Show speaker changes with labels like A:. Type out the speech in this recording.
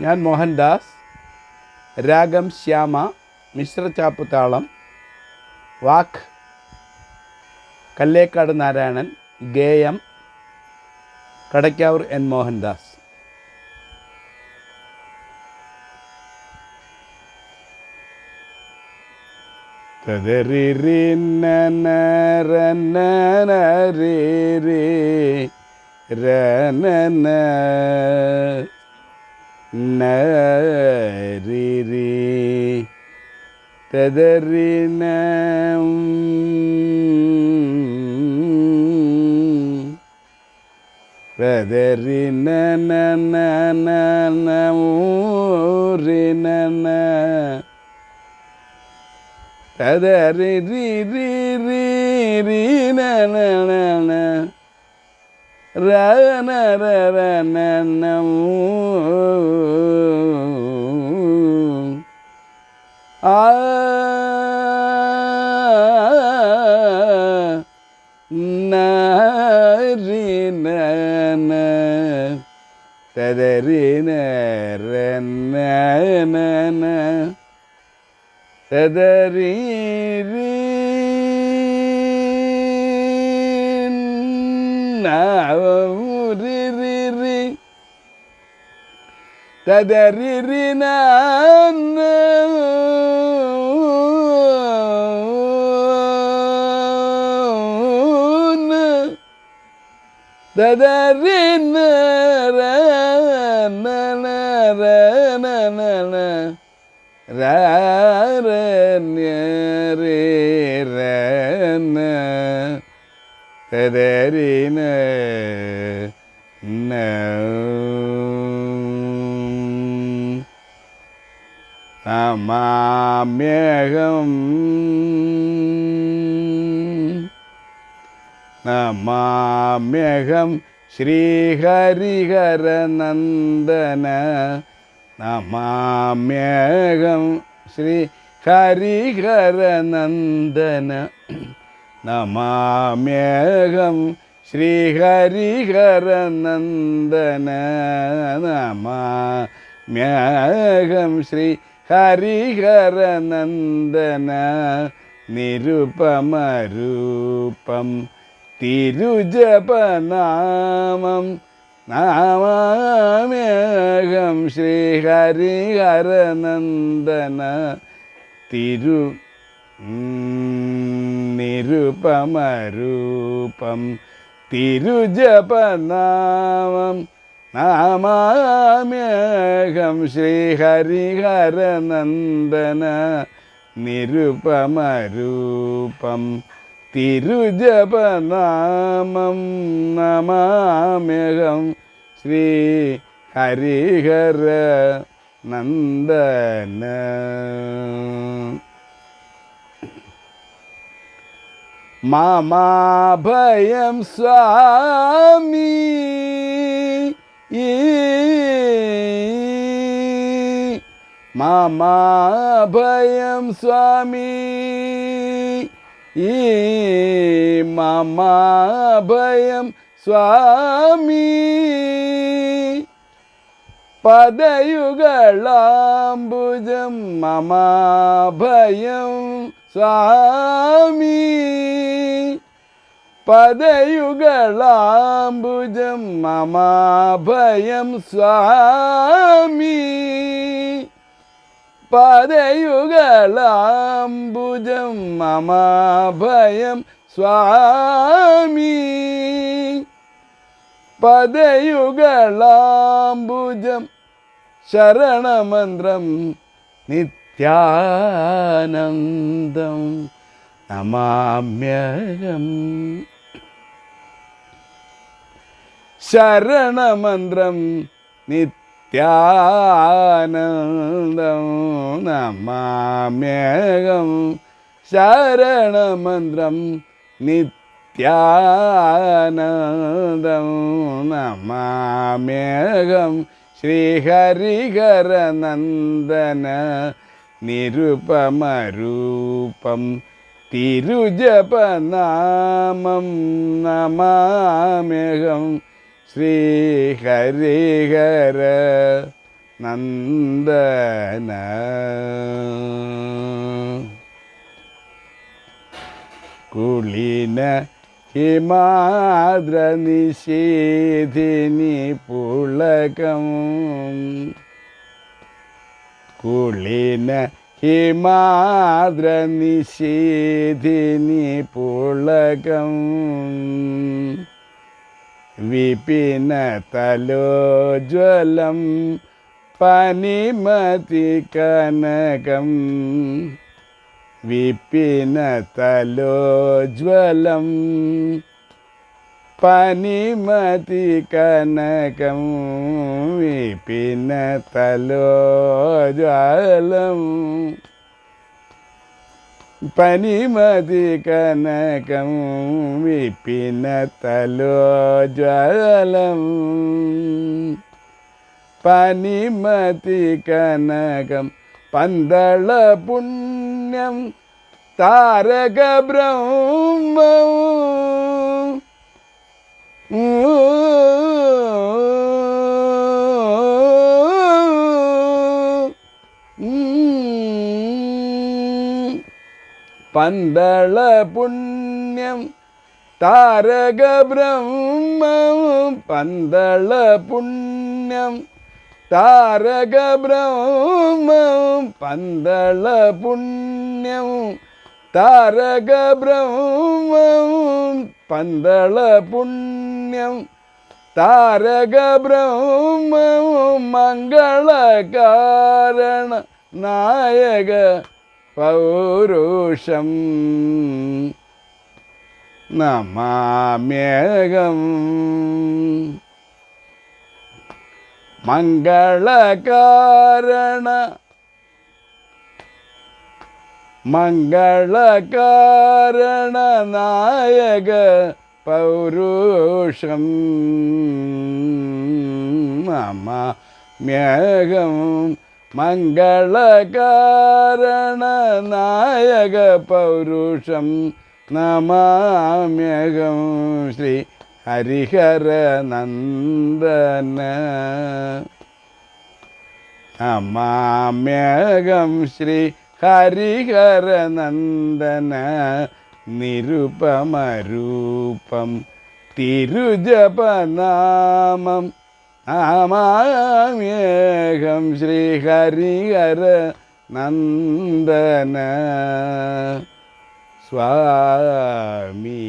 A: ഞാൻ മോഹൻദാസ് രാഗം ശ്യാമ മിശ്രചാപ്പുതാളം വാക്ക് കല്ലേക്കാട് നാരായണൻ ഗേയം കടയ്ക്കാവൂർ എൻ മോഹൻദാസ്. തദരി രന നരി തദറിന വെദറിന ഊരിന തദരി രി രി രി രി രന ര ര ന Oh, anna mudiriri tadaririna anna tadaririna na na na na na. Ra തദരിന നമാമ്യഹം. നമാമ്യഹം ശ്രീഹരിഹരനന്ദന. നമാമ്യഹം Shri ഹരിഹരനന്ദന നമാമ്യഹം ശ്രീഹരിഹരനന്ദന നമാമ്യഹം Shri ഹരിഹരനന്ദന നിരുപമരൂപം തിരുജപനാമം നാമാമ്യഹം ശ്രീഹരിഹരനന്ദന തിരു നിരുപമരൂപം തിരുജപനാമം നാമാമ്യഹം ശ്രീഹരിഹരനന്ദന നിരുപമരൂപം തിരുജപനാമം നമാമ്യഹം ശ്രീ ഹരിഹര നന്ദന മാമാഭയം സ്വാമി മാമാഭയം സ്വാമി ഈ മാമാഭയം സ്വാമി പദയുകളാംബുജം മമാഭയം സ്വാമി. പദയുകളാംബുജം മമാഭയം സ്വാമി. പദയുകളാംബുജം മമാഭയം സ്വാമി. പദയുകളാംബുജം ശരണമന്ത്രം നിത്യാനന്ദം നമാമ്യഹം. ശരണമന്ത്രം നിത്യാനന്ദം നമാമ്യഹം ശരണമന്ത്രം നിത്യാനന്ദം നമാമ്യഹം ശ്രീഹരിഹരനന്ദന നിരുപമരൂപം തിരുജപനാമം നമാമ്യഹം ശ്രീഹരിഹര നന്ദന. കുളിന ഹിമാദ്ര നിഷേധിനി പുളകം. കുളിന ഹിമാദ്ര നിഷേധിനി പുളകം. വിപിന തലോജ്വലം പനിമതി കനകം. വിപിനോജ്വലം പനിമതി കനകം. വിപിന തലോജ്വലം പനിമതി കനകം വിപിന തലോജ്വലം പനിമതി കനകം പന്തള പുണ്യം താരക ബ്രഹ്മം പന്തള പുണ്യം താരക ബ്രഹ്മം പന്തള പുണ്യം താരക ബ്രഹ്മം പന്തള പുണ്യം താരക ബ്രഹ്മം പന്തള പുണ്യം താരക ബ്രഹ്മം മംഗളകാരണ നായക പൗരുഷം നമാമ്യകം. മംഗളകാരണ മംഗളകാരണ നായക പൗരുഷം നമാമ്യകം. മംഗളകാരണ നായക പൗരുഷം നമാമ്യകം ശ്രീ ഹരിഹര നന്ദന. നമാമ്യകം ശ്രീ ഹരിഹര നന്ദന. നിരുപമരൂപം തിരുജപനാമം ആമാമ്യേഹം ശ്രീഹരിഹര നന്ദന സ്വാമി